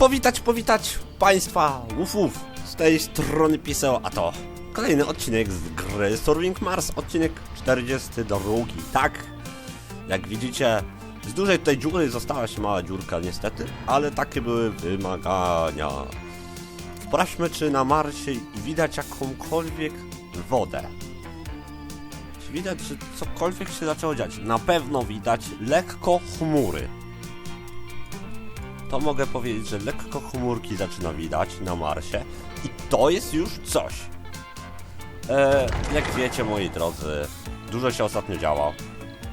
powitać, powitać Państwa, uf, uf, z tej strony Piseo, a to kolejny odcinek z gry Storming Mars, odcinek 42. Tak, jak widzicie, z dużej tej dziury została się mała dziurka niestety, ale takie były wymagania. Sprawdźmy, czy na Marsie widać jakąkolwiek wodę. Czy widać, że cokolwiek się zaczęło dziać? Na pewno widać lekko chmury. To mogę powiedzieć, że lekko chmurki zaczyna widać na Marsie i to jest już coś. E, jak wiecie, moi drodzy, dużo się ostatnio działo,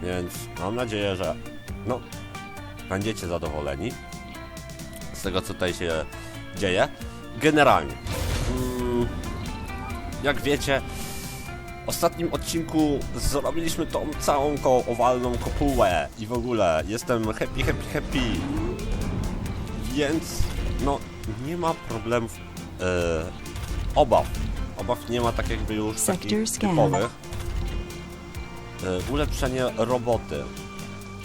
więc mam nadzieję, że no, będziecie zadowoleni z tego, co tutaj się dzieje. Generalnie, mm, jak wiecie, w ostatnim odcinku zrobiliśmy tą całą ko owalną kopułę i w ogóle jestem happy, happy, happy. Więc, no, nie ma problemów, e, obaw. Obaw nie ma tak jakby już takich typowych. E, ulepszenie roboty.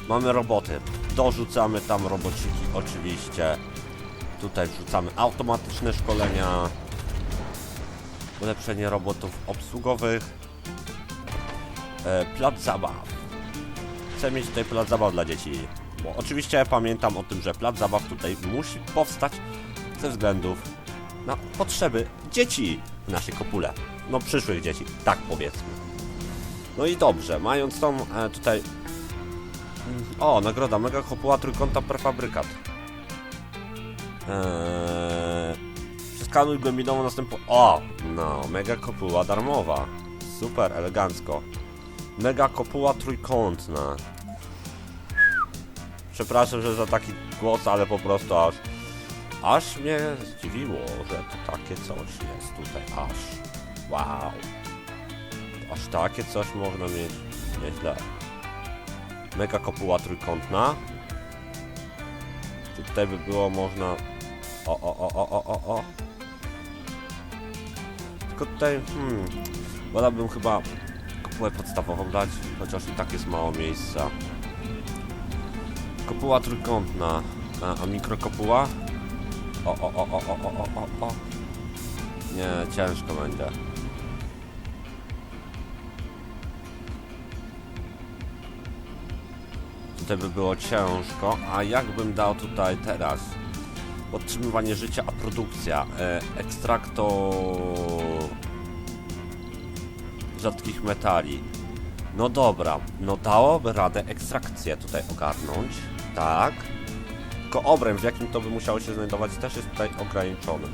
Mamy roboty. Dorzucamy tam robociki oczywiście. Tutaj wrzucamy automatyczne szkolenia. Ulepszenie robotów obsługowych. E, plac zabaw. Chcę mieć tutaj plac zabaw dla dzieci. Bo oczywiście pamiętam o tym, że plac zabaw tutaj musi powstać ze względów na potrzeby dzieci w naszej kopule. No przyszłych dzieci, tak powiedzmy. No i dobrze, mając tą e, tutaj... O, nagroda, mega kopuła trójkąta prefabrykat. Eee, przeskanuj głębinowo następu... O, no, mega kopuła darmowa. Super, elegancko. Mega kopuła trójkątna. Przepraszam, że za taki głos, ale po prostu aż... Aż mnie zdziwiło, że to takie coś jest tutaj, aż... Wow. Aż takie coś można mieć. Nieźle. Mega kopuła trójkątna. Tutaj by było można... O, o, o, o, o, o, o. Tylko tutaj, hmm... Wolałbym chyba kopułę podstawową dać, chociaż i tak jest mało miejsca. Kopuła trójkątna. A, a mikrokopuła? O, o, o, o, o, o, o, o. Nie, ciężko będzie. Tutaj by było ciężko, a jakbym dał tutaj teraz podtrzymywanie życia, a produkcja, e, ekstraktor rzadkich metali. No dobra, no dałoby radę ekstrakcję tutaj ogarnąć, tak. Tylko obręb, w jakim to by musiało się znajdować, też jest tutaj ograniczony.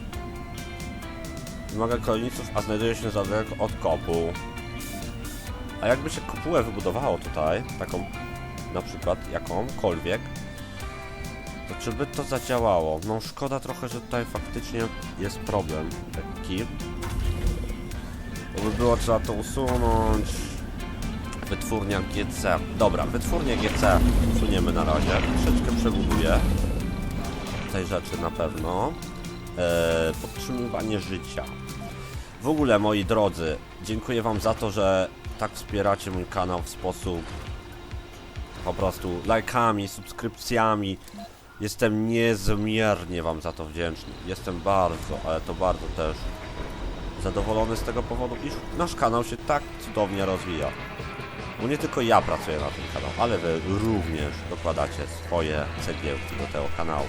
Wymaga kolonistów, a znajduje się za daleko od kopu. A jakby się kopułę wybudowało tutaj, taką na przykład jakąkolwiek, to czy by to zadziałało? No szkoda trochę, że tutaj faktycznie jest problem taki. Bo by było trzeba to usunąć. Wytwórnia GC. Dobra, wytwórnię GC usuniemy na razie. Troszeczkę przebuduję tej rzeczy na pewno. Eee, podtrzymywanie życia. W ogóle, moi drodzy, dziękuję Wam za to, że tak wspieracie mój kanał w sposób po prostu lajkami, subskrypcjami. Jestem niezmiernie Wam za to wdzięczny. Jestem bardzo, ale to bardzo też zadowolony z tego powodu, iż nasz kanał się tak cudownie rozwija. Bo nie tylko ja pracuję na tym kanale, ale Wy również dokładacie swoje cegiełki do tego kanału.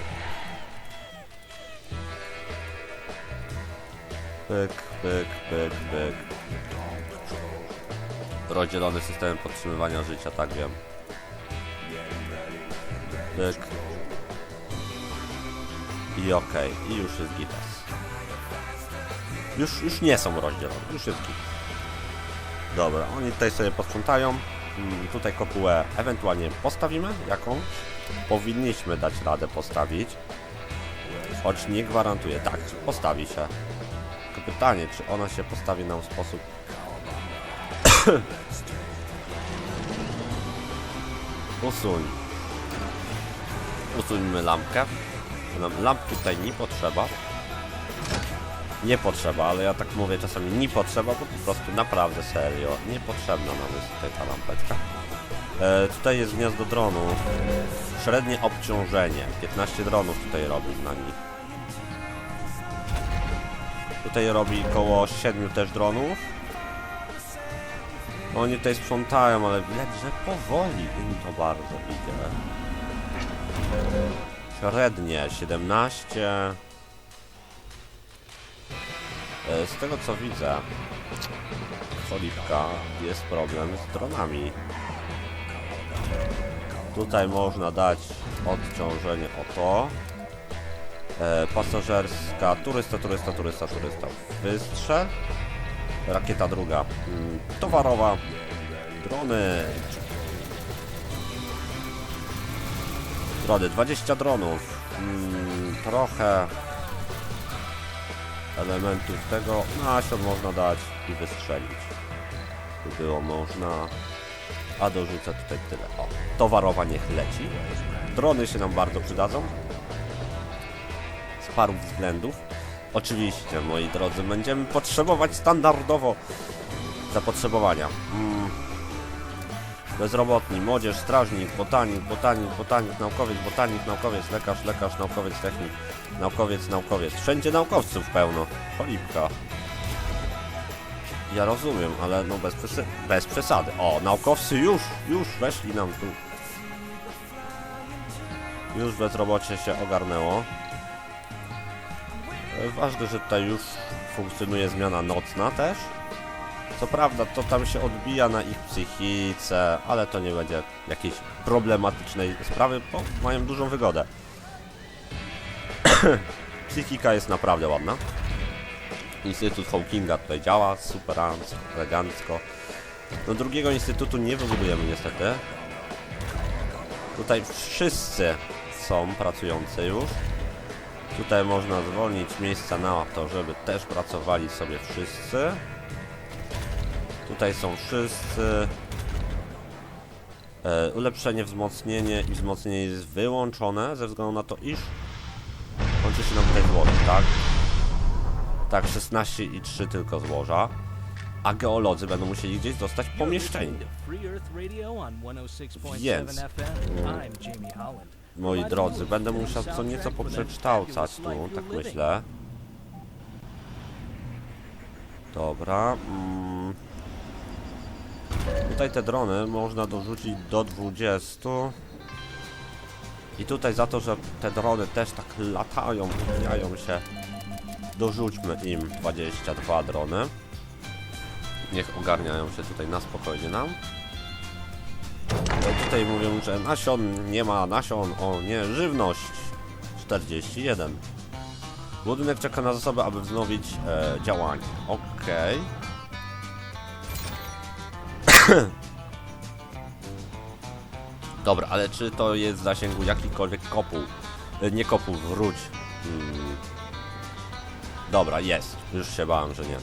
Pyk, pyk, pyk, pyk. Rozdzielony systemem podtrzymywania życia, tak wiem. Pyk. I okej, i już jest gitas. Już, już nie są rozdzielone, już jest git. Dobra, oni tutaj sobie posprzątają. Mm, tutaj kopułę ewentualnie postawimy, jaką powinniśmy dać radę postawić. Choć nie gwarantuję. Tak, postawi się. Tylko pytanie, czy ona się postawi nam w sposób... Usuń. Usuńmy lampkę. Lampki tutaj nie potrzeba. Nie potrzeba, ale ja tak mówię czasami nie potrzeba, bo po prostu naprawdę serio. Niepotrzebna nam jest tutaj ta lampeczka. E, tutaj jest gniazdo dronu. Średnie obciążenie. 15 dronów tutaj robi na nich. Tutaj robi koło 7 też dronów. Oni tutaj sprzątają, ale widać, że powoli im to bardzo idzie. Średnie 17. E, Z tego co widzę, cholipka, jest problem z dronami. Tutaj można dać odciążenie o to. E, pasażerska, turysta, turysta, turysta, turysta. Wystrzel. Rakieta druga. Mm, towarowa. Drony. Drony, 20 dronów. Mm, trochę elementów tego nasion można dać i wystrzelić. Tu było można. A dorzucę tutaj tyle. O, towarowa niech leci. Drony się nam bardzo przydadzą. Z paru względów. Oczywiście, moi drodzy, będziemy potrzebować standardowo zapotrzebowania. Bezrobotni, młodzież, strażnik, botanik, botanik, botanik, naukowiec, botanik, naukowiec, lekarz, lekarz, naukowiec, technik, naukowiec, naukowiec. Wszędzie naukowców pełno. Cholipka. Ja rozumiem, ale no bez, przesy- bez przesady. O, naukowcy już, już weszli nam tu. Już bezrobocie się ogarnęło. Ważne, że tutaj już funkcjonuje zmiana nocna też. Co prawda, to tam się odbija na ich psychice, ale to nie będzie jakiejś problematycznej sprawy, bo mają dużą wygodę. Psychika jest naprawdę ładna. Instytut Hawkinga tutaj działa, super elegancko. Do drugiego instytutu nie wybudujemy niestety. Tutaj wszyscy są pracujący już. Tutaj można zwolnić miejsca na to, żeby też pracowali sobie wszyscy. Tutaj są wszyscy. E, ulepszenie, wzmocnienie i wzmocnienie jest wyłączone ze względu na to, iż kończy się nam tutaj złoże, tak? Tak, 16 i 3 tylko złoża. A geolodzy będą musieli gdzieś dostać pomieszczenie. Więc, Moi drodzy, będę musiał co nieco poprzekształcać tu, tak myślę. Dobra. Mm. Tutaj te drony można dorzucić do 20. I tutaj za to, że te drony też tak latają, mijają się, dorzućmy im 22 drony. Niech ogarniają się tutaj na spokojnie nam. E, Tutaj mówią, że nasion nie ma nasion, o nie, żywność 41. Budynek czeka na zasoby, aby wznowić e, działanie. Okej. Dobra, ale czy to jest w zasięgu jakikolwiek kopuł? E, nie kopuł, wróć. Mm. Dobra, jest. Już się bałem, że nie.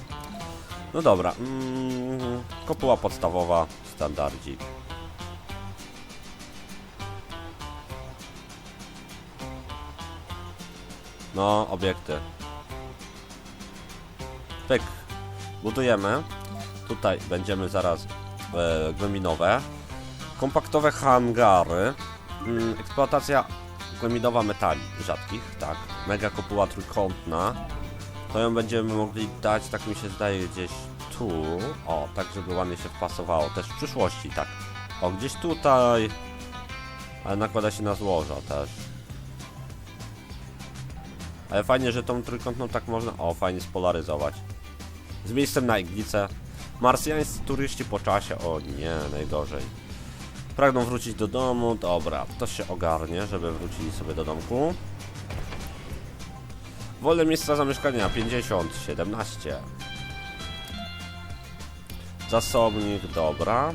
No dobra. Mm, kopuła podstawowa, standardzik. No, obiekty. Pyk. Budujemy. Tutaj będziemy zaraz e, głębinowe. Kompaktowe hangary. Mm, eksploatacja głębinowa metali rzadkich, tak. Mega kopuła trójkątna. To ją będziemy mogli dać, tak mi się zdaje, gdzieś tu. O, tak żeby ładnie się wpasowało. Też w przyszłości, tak. O, gdzieś tutaj. Ale nakłada się na złoża też. Ale fajnie, że tą trójkątną tak można, o, fajnie spolaryzować. Z miejscem na iglicę. Marsjańscy turyści po czasie, o nie, najgorzej. Pragną wrócić do domu, dobra, to się ogarnie, żeby wrócili sobie do domku. Wolne miejsca zamieszkania 50, 17. Zasobnik, dobra.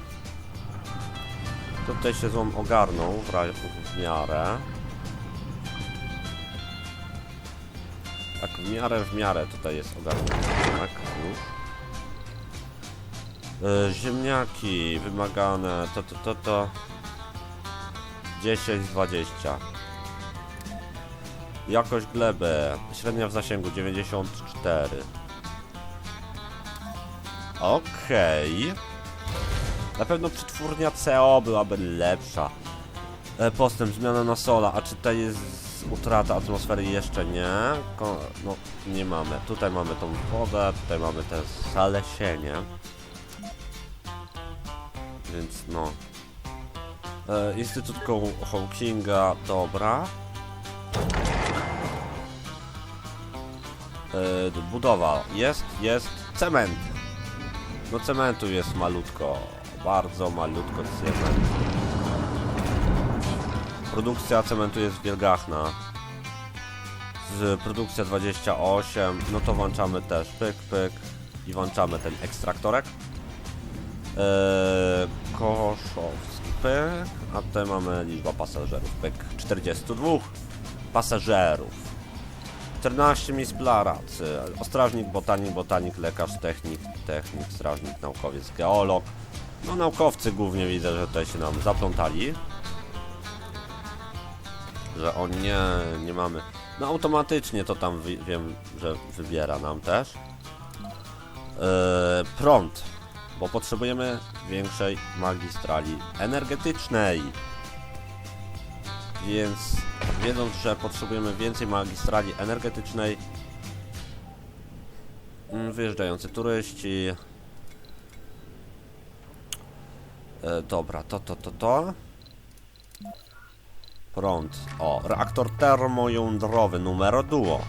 Tutaj się złom ogarną w, w miarę. Tak, w miarę, w miarę tutaj jest ogarnięty. Tak, już. E, ziemniaki wymagane, to, to, to, to. 10, 20. Jakość gleby, średnia w zasięgu 94. Okej. Na pewno przetwórnia CO byłaby lepsza. E, postęp, zmiana na sola, a czy to jest utrata atmosfery? Jeszcze nie. Ko no, nie mamy. Tutaj mamy tą wodę, tutaj mamy te zalesienie. Więc no. E, Instytut Hawkinga, dobra. E, budowa, jest, jest. Cement. No cementu jest malutko. Bardzo malutko cement. Produkcja cementu jest wielgachna. Z produkcja 28, no to włączamy też pyk, pyk i włączamy ten ekstraktorek. Eee, Koszowski a tutaj mamy liczba pasażerów pyk 42 pasażerów. 14 miejsc pracy. Ostrażnik, botanik, botanik, lekarz, technik, technik, strażnik, naukowiec, geolog. No naukowcy głównie widzę, że tutaj się nam zaplątali. Że o nie, nie mamy. No automatycznie to tam wiem, że wybiera nam też. Yy, prąd, bo potrzebujemy większej magistrali energetycznej. Więc wiedząc, że potrzebujemy więcej magistrali energetycznej, mm, wyjeżdżający turyści. E, dobra, to, to, to, to. Prąd. O, reaktor termojądrowy numer duo,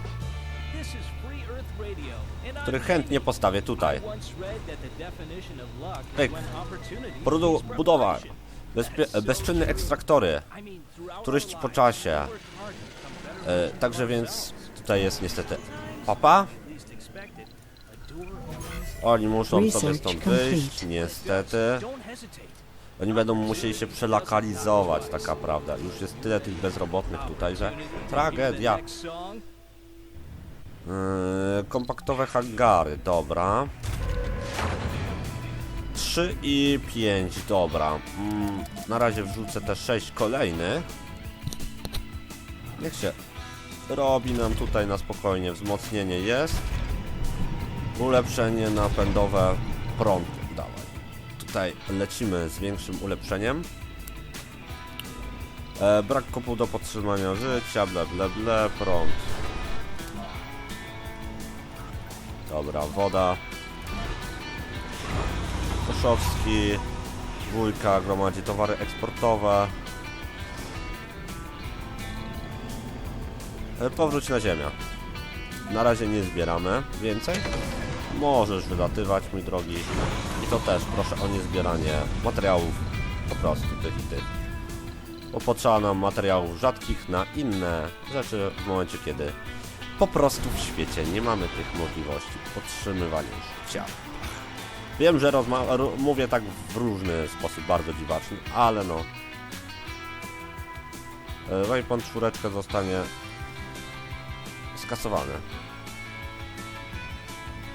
który chętnie postawię tutaj. Pyk. Produ budowa. Bezpie bezczynne ekstraktory. Turyści po czasie. E, także więc tutaj jest niestety papa. Oni muszą sobie stąd wyjść, niestety. Oni będą musieli się przelokalizować, taka prawda. Już jest tyle tych bezrobotnych tutaj, że tragedia. Yy, kompaktowe hangary, dobra. 3 i 5, dobra. Mm, na razie wrzucę te 6 kolejnych. Niech się robi nam tutaj na spokojnie. Wzmocnienie jest. Ulepszenie napędowe prąd. Dawaj. Tutaj lecimy z większym ulepszeniem. E, brak kopuł do podtrzymania życia, ble ble ble, prąd. Dobra, woda. Koszowski. Dwójka gromadzi towary eksportowe. E, Powróć na ziemię. Na razie nie zbieramy więcej. Możesz wylatywać, mój drogi. I to też proszę o niezbieranie materiałów po prostu tych i tych. Bo potrzeba nam materiałów rzadkich na inne rzeczy w momencie, kiedy po prostu w świecie nie mamy tych możliwości podtrzymywania życia. Wiem, że mówię tak w różny sposób, bardzo dziwaczny, ale no. E, Waypoint czwóreczka zostanie skasowany.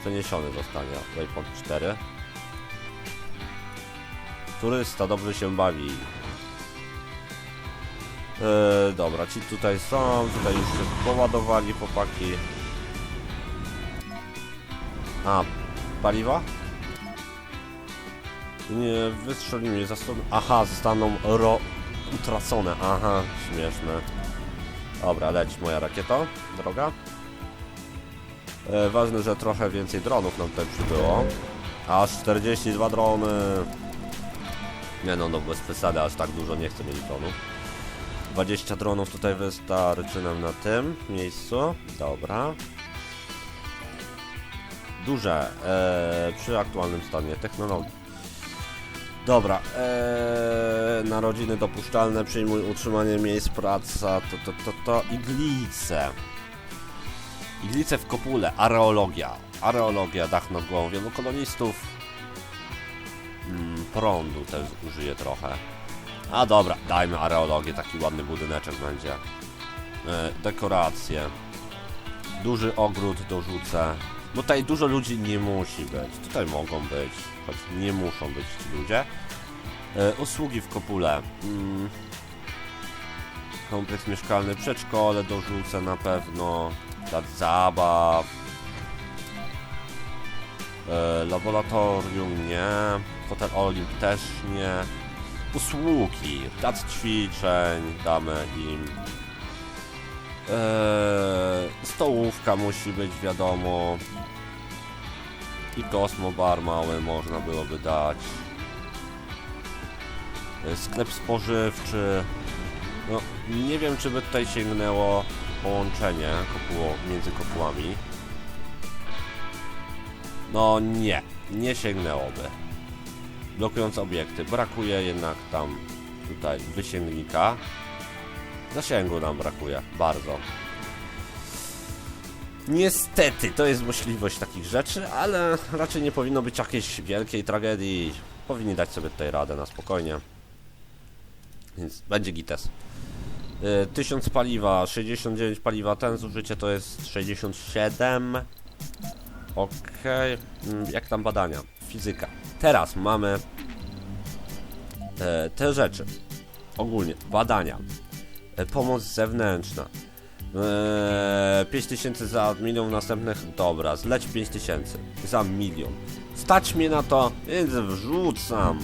Przeniesiony zostanie Waypoint 4. Turysta dobrze się bawi. E, dobra, ci tutaj są, tutaj już się poładowali chłopaki. A, paliwa? Nie, wystrzeli mnie, zostaną... Aha, zostaną ro... utracone, aha, śmieszne. Dobra, leć moja rakieto, droga. E, ważne, że trochę więcej dronów nam tutaj przybyło. Aż 42 drony. Nie no, no bez przesady, aż tak dużo nie chcę mieć dronów. 20 dronów tutaj wystarczy nam na tym miejscu. Dobra. Duże e, przy aktualnym stanie technologii. Dobra, e, narodziny dopuszczalne, przyjmuj utrzymanie miejsc praca, to, to, to, to, iglice. Iglice w kopule, areologia. Areologia, dach nad głową wielu kolonistów. Mm, prądu też użyję trochę. A dobra, dajmy areologię, taki ładny budyneczek będzie. E, dekoracje. Duży ogród dorzucę. Tutaj dużo ludzi nie musi być. Tutaj mogą być, choć nie muszą być ci ludzie. E, usługi w kopule. Mm. Kompleks mieszkalny, przedszkole dorzucę na pewno. Plac zabaw. E, laboratorium nie. Hotel Olimp też nie. Usługi, plac ćwiczeń, damy im. Eee, stołówka musi być, wiadomo. I kosmobar mały można byłoby dać. E, Sklep spożywczy. No, nie wiem, czy by tutaj sięgnęło połączenie kopuło, między kopułami. No nie, nie sięgnęłoby. Blokujące obiekty. Brakuje jednak tam tutaj wysięgnika. Zasięgu nam brakuje, bardzo. Niestety, to jest możliwość takich rzeczy, ale raczej nie powinno być jakiejś wielkiej tragedii. Powinni dać sobie tutaj radę na spokojnie. Więc będzie gites. Y, 1000 paliwa, 69 paliwa, ten zużycie to jest 67. Okej, mm, jak tam badania? Fizyka. Teraz mamy e, te rzeczy. Ogólnie, badania. E, pomoc zewnętrzna. Eee, 5000 za milion następnych. Dobra, zleć 5000 za milion. Stać mnie na to, więc wrzucam.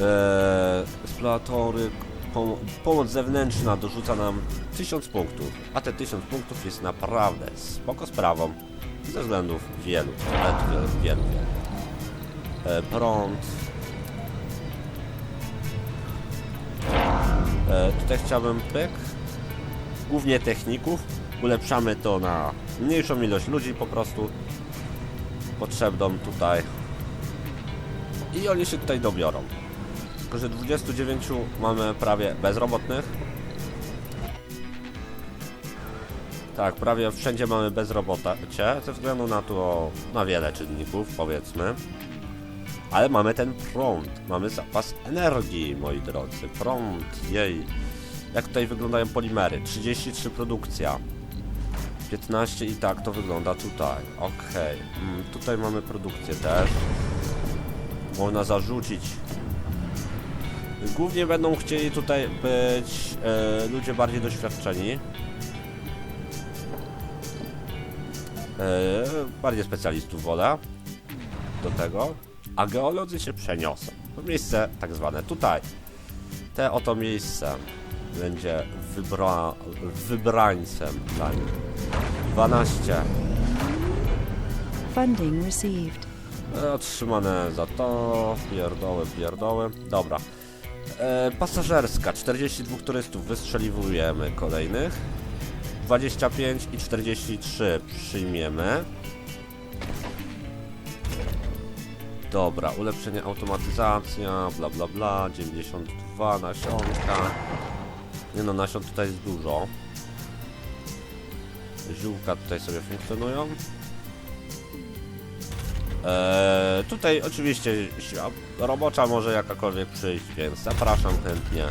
Eee, pomoc zewnętrzna dorzuca nam 1000 punktów. A te 1000 punktów jest naprawdę spoko sprawą. Ze względów wielu, wielu, wielu, wielu. E, prąd. E, tutaj chciałbym pyk. Głównie techników. Ulepszamy to na mniejszą ilość ludzi po prostu. Potrzebną tutaj. I oni się tutaj dobiorą. Tylko, że 29 mamy prawie bezrobotnych. Tak, prawie wszędzie mamy bezrobocie, ze względu na to, na wiele czynników, powiedzmy. Ale mamy ten prąd, mamy zapas energii, moi drodzy. Prąd, jej. Jak tutaj wyglądają polimery? 33 produkcja. 15 i tak to wygląda tutaj. Okej. Mm, tutaj mamy produkcję też. Można zarzucić. Głównie będą chcieli tutaj być e, ludzie bardziej doświadczeni. E, bardziej specjalistów wolę do tego. A geolodzy się przeniosą. To miejsce tak zwane tutaj. Te oto miejsce będzie wybra wybrańcem dla nich. 12. Funding received. E, Otrzymane za to. Pierdoły, pierdoły. Dobra. E, pasażerska. 42 turystów. Wystrzeliwujemy kolejnych. 25 i 43 przyjmiemy. Dobra, ulepszenie automatyzacja, bla bla bla, 92 nasionka. Nie no, nasion tutaj jest dużo. Ziółka tutaj sobie funkcjonują. Eee, tutaj oczywiście robocza może jakakolwiek przyjść, więc zapraszam chętnie.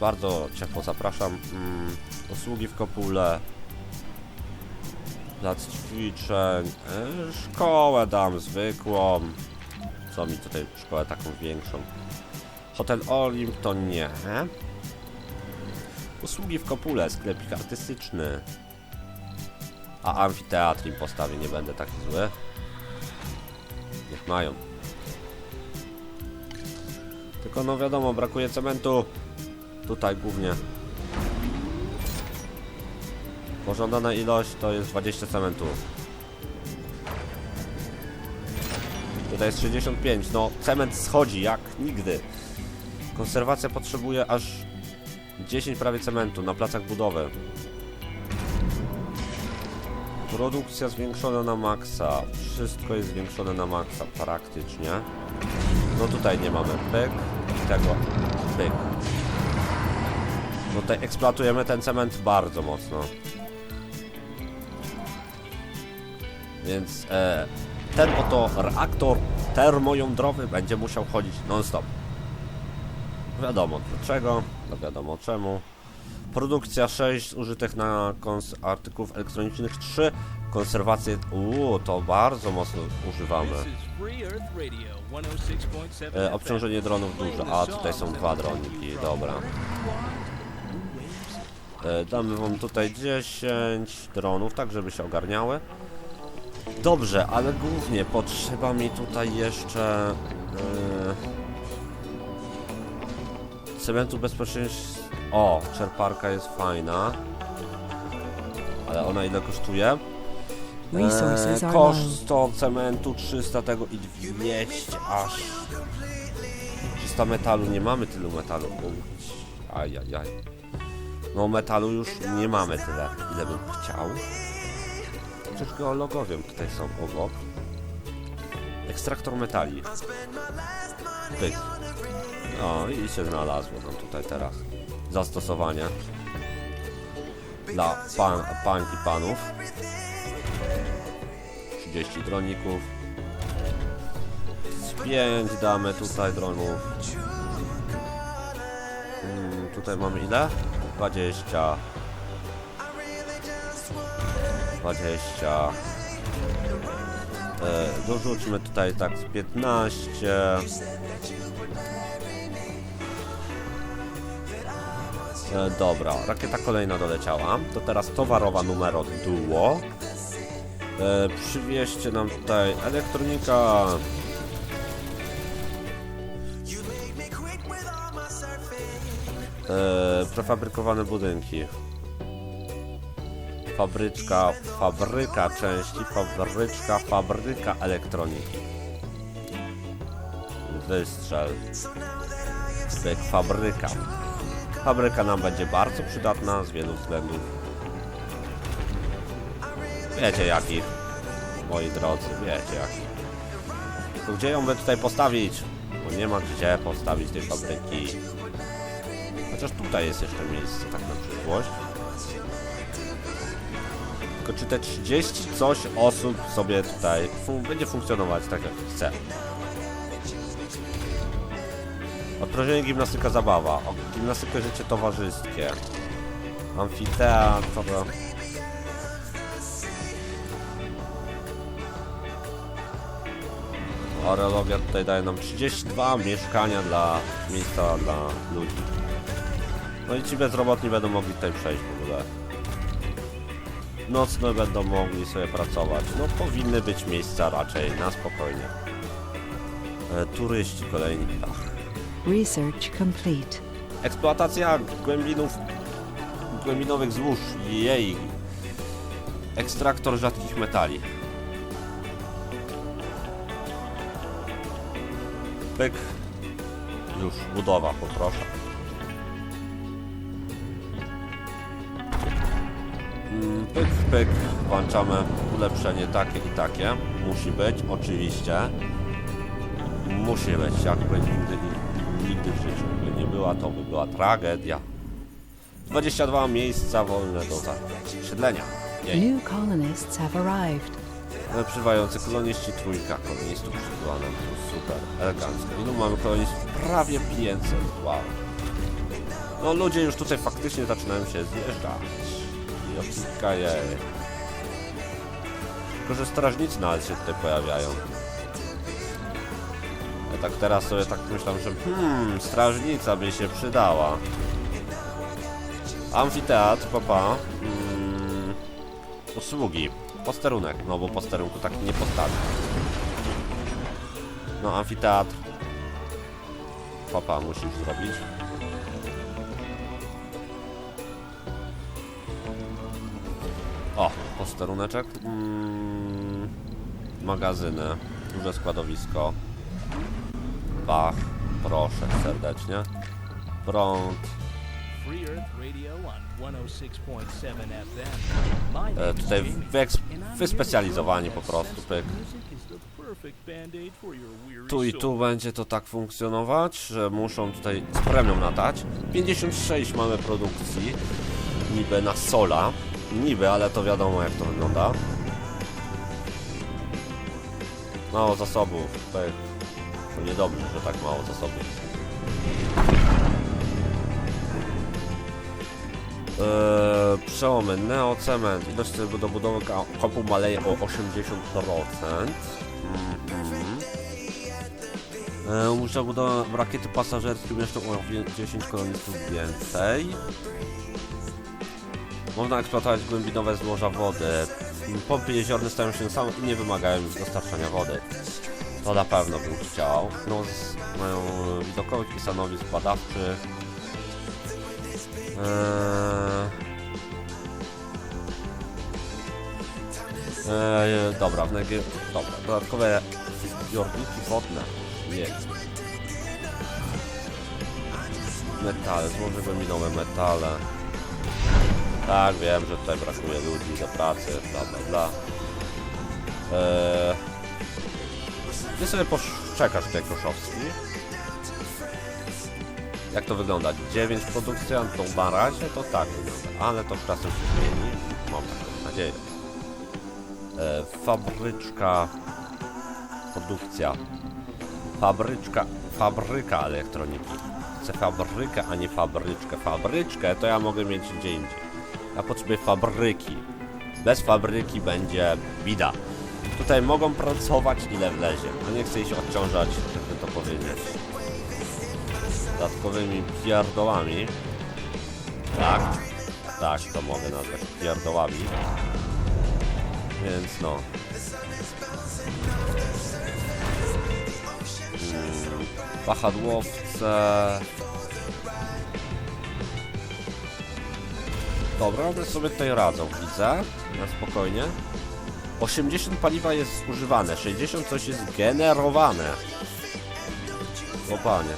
Bardzo ciepło zapraszam. Mm, usługi w kopule. Plac ćwiczeń. E, szkołę dam zwykłą. Co mi tutaj szkołę taką większą? Hotel Olimp to nie. Usługi w kopule, sklepik artystyczny. A amfiteatr im postawię, nie będę taki zły. Niech mają. Tylko no wiadomo, brakuje cementu. Tutaj głównie. Pożądana ilość to jest 20 cementu. Tutaj jest 65. No, cement schodzi jak nigdy. Konserwacja potrzebuje aż 10 prawie cementu na placach budowy. Produkcja zwiększona na maksa. Wszystko jest zwiększone na maksa praktycznie. No tutaj nie mamy pyk i tego pyk. No tutaj eksploatujemy ten cement bardzo mocno. Więc e, ten oto reaktor termojądrowy będzie musiał chodzić non-stop. Wiadomo dlaczego, no wiadomo czemu. Produkcja 6 użytych na artykułów elektronicznych 3. Konserwację, uuu, to bardzo mocno używamy. This is Free Earth Radio 106.7 E, obciążenie dronów duże, a tutaj są dwa droniki, dobra. E, damy wam tutaj 10 dronów, tak żeby się ogarniały. Dobrze, ale głównie potrzeba mi tutaj jeszcze... E, Cementu bezpiecznie... O, czerparka jest fajna. Ale ona ile kosztuje? Eee, koszt to cementu 300 tego i 200 aż. 300 metalu, nie mamy tylu metalu. Ajajaj. No metalu już nie mamy tyle, ile bym chciał. Chociaż geologowie tutaj są obok. Ekstraktor metali. Pyk. No i się znalazło nam tutaj teraz zastosowanie dla pan, pań i panów. 30 droników. 5 damy tutaj dronów. Mm, tutaj mamy ile? 20. 20. E, dorzućmy tutaj tak z 15. E, dobra, rakieta kolejna doleciała. To teraz towarowa numer duo. E, przywieźcie nam tutaj elektronika. Prefabrykowane budynki. Fabryczka, fabryka części, fabryczka, fabryka elektroniki. Wystrzel. Styk, fabryka. Fabryka nam będzie bardzo przydatna z wielu względów. Wiecie jakich, moi drodzy, wiecie jakich. To gdzie ją by tutaj postawić? Bo nie ma gdzie postawić tej fabryki. Chociaż tutaj jest jeszcze miejsce, tak na przyszłość. Tylko czy te 30 coś osób sobie tutaj fun będzie funkcjonować tak jak chce. Odprożenie gimnastyka zabawa. O, gimnastyka życie towarzyskie. Amfiteatr. Orologia tutaj daje nam 32 mieszkania dla miejsca dla ludzi. No i ci bezrobotni będą mogli tutaj przejść w ogóle. Nocne będą mogli sobie pracować. No powinny być miejsca raczej na spokojnie. E, turyści kolejni. Ach. Research complete. Eksploatacja głębinów, głębinowych złóż. Jej. Ekstraktor rzadkich metali. Pyk. Już, budowa, poproszę. Pyk, pyk. Włączamy ulepszenie takie i takie. Musi być, oczywiście. Musi być, jakby nigdy, nigdy w życiu by nie była, to by była tragedia. 22 miejsca wolne do zasiedlenia. Jej. New colonists have arrived. Przybywający koloniści trójka kolonistów przybyła nam tu super elegancko. Ilu mamy kolonistów? Prawie 500, wow. No ludzie już tutaj faktycznie zaczynają się zjeżdżać. Odcinka jej. Tylko, że strażnicy nawet się tutaj pojawiają. Ja tak teraz sobie tak myślałem, że hmm, strażnica by się przydała. Amfiteatr, papa. Mm, usługi. Posterunek, no bo posterunku tak nie postawi. No, amfiteatr. Papa musisz zrobić. O, posteruneczek. Mm, magazyny. Duże składowisko. Bach, proszę serdecznie. Prąd. Free Earth Radio on 106.7 FM. My E, tutaj here wyspecjalizowani po prostu, pyk. Tu i tu będzie to tak funkcjonować, że muszą tutaj z premią latać. 56 mamy produkcji, niby na sola. Niby, ale to wiadomo jak to wygląda. Mało zasobów. Pyk. To niedobrze, że tak mało zasobów. Eee, przełomy neocement ilość do budowy kopu maleje o 80% mhm. E, Muszę budować rakiety pasażerskie mieszczą o wie- 10 kolonistów więcej. Można eksploatować głębinowe złoża wody. Pompy jeziorne stają się same i nie wymagają już dostarczania wody. To na pewno bym chciał. No, z, mają widokowych i stanowisk badawczych. Eee... Eee, dobra, w negie... Dobra, dodatkowe zbiorniki wodne. Mieć. Metale, złożymy minowe metale. Tak, wiem, że tutaj brakuje ludzi do pracy, bla bla bla. Eee... Ty sobie poczekasz tutaj Koszowski. Jak to wygląda? 9 produkcja, to na razie to tak wygląda, ale to czasem się zmieni. Mam taką nadzieję. E, fabryczka, produkcja, fabryczka, fabryka elektroniki. Chcę fabrykę, a nie fabryczkę. Fabryczkę to ja mogę mieć gdzie indziej. Ja potrzebuję fabryki. Bez fabryki będzie bida. Tutaj mogą pracować ile wlezie, a nie chcę ich odciążać, jakby to powiedzieć dodatkowymi pierdołami. Tak, tak, to mogę nazwać pierdołami. Więc no. Hmm. Dobra, one sobie tutaj radzą, widzę. Na spokojnie. 80 paliwa jest zużywane, 60 coś jest generowane. O panie.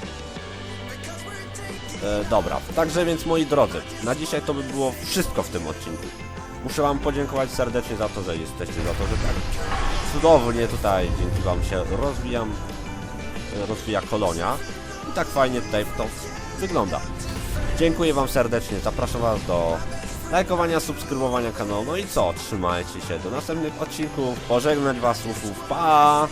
E, dobra, także więc moi drodzy, na dzisiaj to by było wszystko w tym odcinku. Muszę wam podziękować serdecznie za to, że jesteście, za to, że tak cudownie tutaj dzięki wam się rozwijam, e, rozwija kolonia i tak fajnie tutaj to wygląda. Dziękuję wam serdecznie, zapraszam was do lajkowania, subskrybowania kanału, no i co, trzymajcie się, do następnych odcinków, pożegnać was słów, pa!